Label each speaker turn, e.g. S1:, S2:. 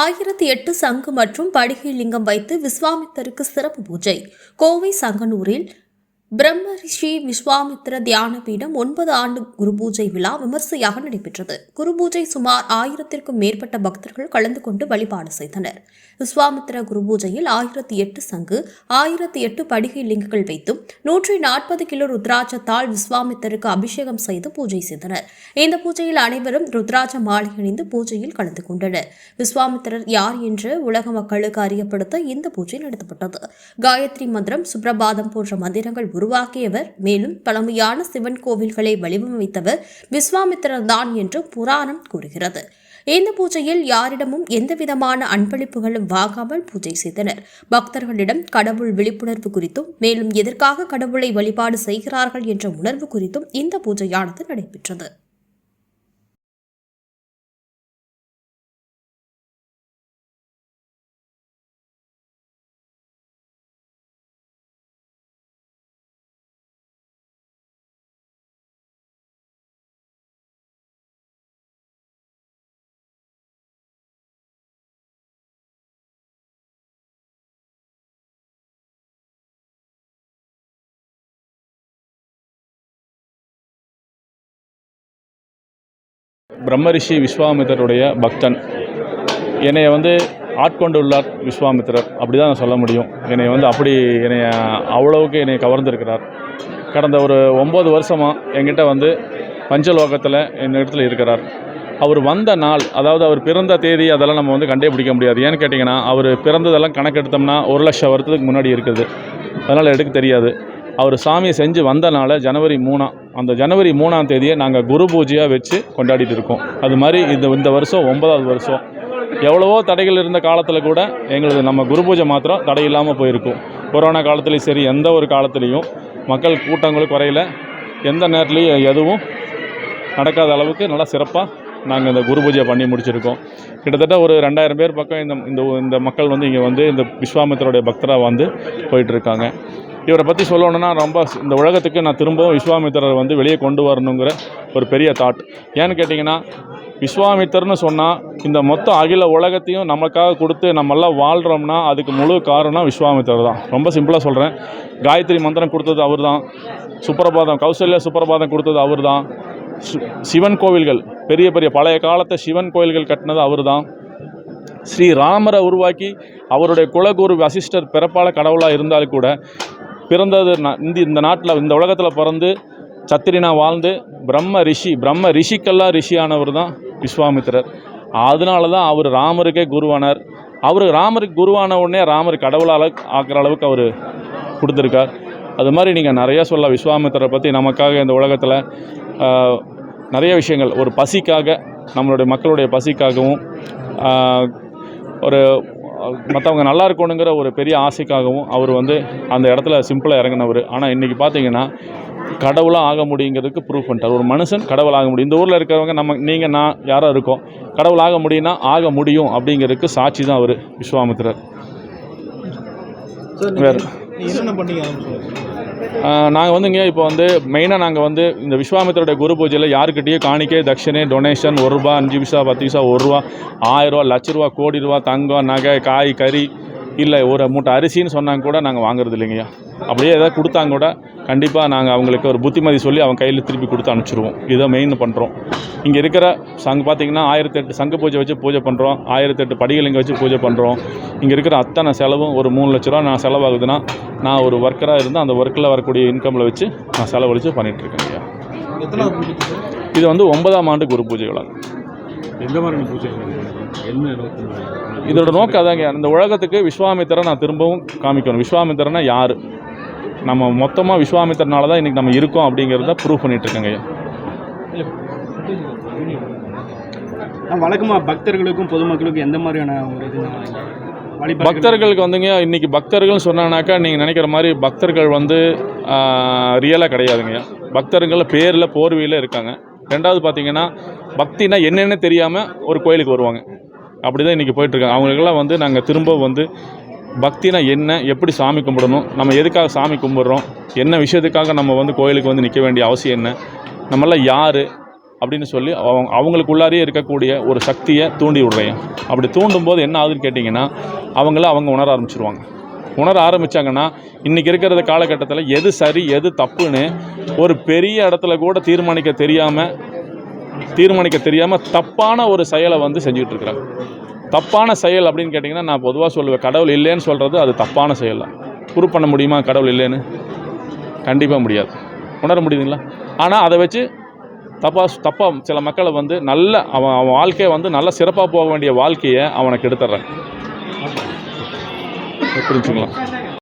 S1: ஆயிரத்தி எட்டு சங்கு மற்றும் படிகை லிங்கம் வைத்து விஸ்வாமித்தருக்கு சிறப்பு பூஜை. கோவை சங்கனூரில் பிரம்மரிஷி விஸ்வாமித்திர தியான பீடம் ஒன்பது ஆண்டு குரு பூஜை விழா விமர்சையாக நடைபெற்றது. குரு பூஜை சுமார் ஆயிரத்திற்கும் மேற்பட்ட பக்தர்கள் கலந்து கொண்டு வழிபாடு செய்தனர். விஸ்வாமித்ர குரு பூஜையில் ஆயிரத்தி எட்டு சங்கு ஆயிரத்தி எட்டு படிகை லிங்கங்கள் வைத்தும் நூற்றி நாற்பது கிலோ ருத்ராட்சத்தால் விஸ்வாமித்தருக்கு அபிஷேகம் செய்து பூஜை செய்தனர். இந்த பூஜையில் அனைவரும் ருத்ராட்ச மாலை அணிந்து பூஜையில் கலந்து கொண்டனர். விஸ்வாமித்திரர் யார் என்று உலக மக்களுக்கு அறியப்படுத்த இந்த பூஜை நடத்தப்பட்டது. காயத்ரி மந்திரம் சுப்ரபாதம் போன்ற மந்திரங்கள் உருவாக்கியவர். மேலும் பழமையான சிவன் கோவில்களை வடிவமைத்தவர் விஸ்வாமித்திரர் தான் என்று புராணம் கூறுகிறது. இந்த பூஜையில் யாரிடமும் எந்தவிதமான அன்பளிப்புகளும் வாங்காமல் பூஜை செய்தனர். பக்தர்களிடம் கடவுள் விழிப்புணர்வு குறித்தும் மேலும் எதற்காக கடவுளை வழிபாடு செய்கிறார்கள் என்ற உணர்வு குறித்தும் இந்த பூஜையானது நடைபெற்றது.
S2: பிரம்மரிஷி விஸ்வாமித்திரருடைய பக்தன். என்னைய வந்து ஆட்கொண்டுள்ளார் விஸ்வாமித்திரர். அப்படி தான் நான் சொல்ல முடியும். என்னை வந்து அப்படி என்னை அவ்வளவுக்கு என்னை கவர்ந்திருக்கிறார். கடந்த ஒரு ஒம்பது வருஷமாக என்கிட்ட வந்து பஞ்சலோகத்தில் என் இடத்துல இருக்கிறார். அவர் வந்த நாள் அதாவது அவர் பிறந்த தேதி அதெல்லாம் நம்ம வந்து கண்டே பிடிக்க முடியாது. ஏன்னு கேட்டிங்கன்னா அவர் பிறந்ததெல்லாம் கணக்கெடுத்தோம்னா ஒரு லட்சம் வருஷத்துக்கு முன்னாடி இருக்குது. அதனால் எடுக்க தெரியாது. அவர் சாமியை செஞ்சு வந்த நாளை ஜனவரி மூணாம் அந்த ஜனவரி மூணாம் தேதியை நாங்கள் குரு பூஜையாக வச்சு கொண்டாடிட்டு இருக்கோம். அது மாதிரி இந்த இந்த வருஷம் ஒன்பதாவது வருஷம். எவ்வளவோ தடைகள் இருந்த காலத்தில் கூட எங்களுக்கு நம்ம குரு பூஜை மாத்திரம் தடை இல்லாமல் போயிருக்கும். கொரோனா காலத்துலேயும் சரி எந்த ஒரு காலத்துலேயும் மக்கள் கூட்டங்களும் குறையில. எந்த நேரத்துலையும் எதுவும் நடக்காத அளவுக்கு நல்லா சிறப்பாக நாங்கள் இந்த குரு பூஜையை பண்ணி முடிச்சிருக்கோம். கிட்டத்தட்ட ஒரு ரெண்டாயிரம் பேர் பக்கம் இந்த இந்த இந்த மக்கள் வந்து இங்கே வந்து இந்த விஸ்வாமித்தருடைய பக்தராக வந்து போயிட்டுருக்காங்க இவரை பற்றி சொல்லணும்னா ரொம்ப இந்த உலகத்துக்கு நான் திரும்பவும் விஸ்வாமித்திரரை வந்து வெளியே கொண்டு வரணுங்கிற ஒரு பெரிய தாட் ஏன்னு கேட்டிங்கன்னா விஸ்வாமித்தர்னு சொன்னால் இந்த மொத்த அகில உலகத்தையும் நமக்காக கொடுத்து நம்மெல்லாம் வாழ்கிறோம்னா அதுக்கு முழு காரணம் விஸ்வாமித்தர் தான். ரொம்ப சிம்பிளாக சொல்கிறேன் காயத்ரி மந்திரம் கொடுத்தது அவர் தான் சுப்பிரபாதம் கௌசல்யா சுப்பிரபாதம் கொடுத்தது அவர் தான் சிவன் கோவில்கள் பெரிய பெரிய பழைய காலத்தை சிவன் கோவில்கள் கட்டினது அவர் தான் ஸ்ரீராமரை உருவாக்கி அவருடைய குலகுரு வசிஷ்டர் பிறப்பால கடவுளாக இருந்தாலும் கூட பிறந்தது இந்த இந்த நாட்டில் இந்த உலகத்தில் பிறந்து சத்திரினா வாழ்ந்து பிரம்ம ரிஷி பிரம்ம ரிஷிக்கெல்லாம் ரிஷியானவர் தான் விஸ்வாமித்திரர். அதனால தான் அவர் ராமருக்கே குருவானார். அவர் ராமருக்கு குருவான உடனே ராமர் கடவுளால் ஆக்கிற அளவுக்கு அவர் கொடுத்துருக்கார். அது மாதிரி நீங்கள் நிறைய சொல்ல விஸ்வாமித்திரரை பற்றி நமக்காக இந்த உலகத்தில் நிறைய விஷயங்கள். ஒரு பசிக்காக நம்மளுடைய மக்களுடைய பசிக்காகவும் ஒரு மற்றவங்க நல்லா இருக்கணுங்கிற ஒரு பெரிய ஆசைக்காகவும் அவர் வந்து அந்த இடத்துல சிம்பிளாக இறங்கினவர். ஆனால் இன்றைக்கி பார்த்தீங்கன்னா கடவுளாக ஆக முடியுங்கிறதுக்கு ப்ரூஃப் பண்ணிட்டார். ஒரு மனுஷன் கடவுள் ஆக முடியும். இந்த ஊரில் இருக்கிறவங்க நம்ம நீங்கள் நான் யாரோ இருக்கோம். கடவுள் ஆக முடியும்னா ஆக முடியும் அப்படிங்கிறதுக்கு சாட்சி தான் அவர் விஸ்வாமித்திரர். வேறு.
S3: நாங்கள்
S2: வந்துங்க இப்போ வந்து மெயினாக நாங்கள் வந்து இந்த விஸ்வாமித்திரோட குரு பூஜையில் யாருக்கிட்டேயும் காணிக்கை தட்சணை டொனேஷன் ஒரு ரூபா அஞ்சு பைசா பத்து பைசா ஒரு ரூபா ஆயிரம் ரூபா லட்ச ரூபா கோடி ரூபா தங்கம் நகை காய் கறி இல்லை ஒரு மூட்டை அரிசின்னு சொன்னாங்க கூட நாங்கள் வாங்குறது இல்லைங்கய்யா. அப்படியே எதாவது கொடுத்தாங்க கூட கண்டிப்பாக நாங்கள் அவங்களுக்கு ஒரு புத்திமதி சொல்லி அவங்க கையில் திருப்பி கொடுத்து அனுப்பிச்சிருவோம். இதை மெயின் பண்ணுறோம் இங்கே இருக்கிற சங்கு பார்த்தீங்கன்னா ஆயிரத்தெட்டு சங்கு பூஜை வச்சு பூஜை பண்ணுறோம் ஆயிரத்தெட்டு படிகள் இங்கே வச்சு பூஜை பண்ணுறோம் இங்கே இருக்கிற அத்தனை செலவும் ஒரு மூணு லட்ச ரூபா நான் செலவாகுதுன்னா நான் ஒரு ஒர்க்கராக இருந்து அந்த ஒர்க்கில் வரக்கூடிய இன்கமில் வச்சு நான் செலவழித்து பண்ணிகிட்ருக்கேன் ஐயா. இது வந்து ஒன்பதாம் ஆண்டு குரு பூஜைகளாகும்
S4: எந்த மாதிரியான பூஜை? என்ன நோக்கம்?
S2: இதோட நோக்கம் அதாங்க இந்த உலகத்துக்கு விஸ்வாமித்திரரை நான் திரும்பவும் காமிக்கணும். விஸ்வாமித்திரனா யார்? நம்ம மொத்தமாக விஸ்வாமித்திரனால தான் இன்றைக்கி நம்ம இருக்கோம் அப்படிங்கிறத ப்ரூவ் பண்ணிகிட்ருக்கேங்க ஐயா.
S5: வழக்கமாக பக்தர்களுக்கும் பொதுமக்களுக்கும் எந்த மாதிரியான ஒரு இது
S2: பக்தர்களுக்கு வந்துங்க இன்றைக்கி பக்தர்கள்னு சொன்னானாக்கா நீங்கள் நினைக்கிற மாதிரி பக்தர்கள் வந்து ரியலாக கிடையாதுங்கய்யா பக்தர்கள் பேரில் போர்வையில் இருக்காங்க. ரெண்டாவது பார்த்தீங்கன்னா பக்தினா என்னென்னு தெரியாமல் ஒரு கோயிலுக்கு வருவாங்க. அப்படி தான் இன்றைக்கி போயிட்டுருக்காங்க அவங்களுக்கெல்லாம் வந்து நாங்கள் திரும்ப வந்து பக்தினா என்ன? எப்படி சாமி கும்பிடணும்? நம்ம எதுக்காக சாமி கும்பிட்றோம்? என்ன விஷயத்துக்காக நம்ம வந்து கோயிலுக்கு வந்து நிற்க வேண்டிய அவசியம் என்ன? நம்மளாம் யார்? அப்படின்னு சொல்லி அவங்க அவங்களுக்குள்ளாரியே இருக்கக்கூடிய ஒரு சக்தியை தூண்டி விடுறேன். அப்படி தூண்டும் போது என்ன ஆகுதுன்னு கேட்டிங்கன்னா அவங்கள அவங்க உணர ஆரம்பிச்சிருவாங்க. உணர ஆரம்பித்தாங்கன்னா இன்றைக்கி இருக்கிற காலகட்டத்தில் எது சரி எது தப்புன்னு ஒரு பெரிய இடத்துல கூட தீர்மானிக்க தெரியாமல் தீர்மானிக்க தெரியாமல் தப்பான ஒரு செயலை வந்து செஞ்சுக்கிட்டு இருக்கிறாங்க. தப்பான செயல் அப்படின்னு கேட்டிங்கன்னா நான் பொதுவாக சொல்லுவேன் கடவுள் இல்லைன்னு சொல்கிறது அது தப்பான செயல். தான் ப்ரூவ் பண்ண முடியுமா கடவுள் இல்லைன்னு? கண்டிப்பாக முடியாது. உணர முடியுதுங்களா? ஆனால் அதை வச்சு தப்பாக தப்பாக சில மக்களை வந்து நல்ல அவன் அவன் வாழ்க்கையை வந்து நல்ல சிறப்பாக போக வேண்டிய வாழ்க்கையை அவனை கெடுத்துட்றேன் புரிஞ்சுங்களா?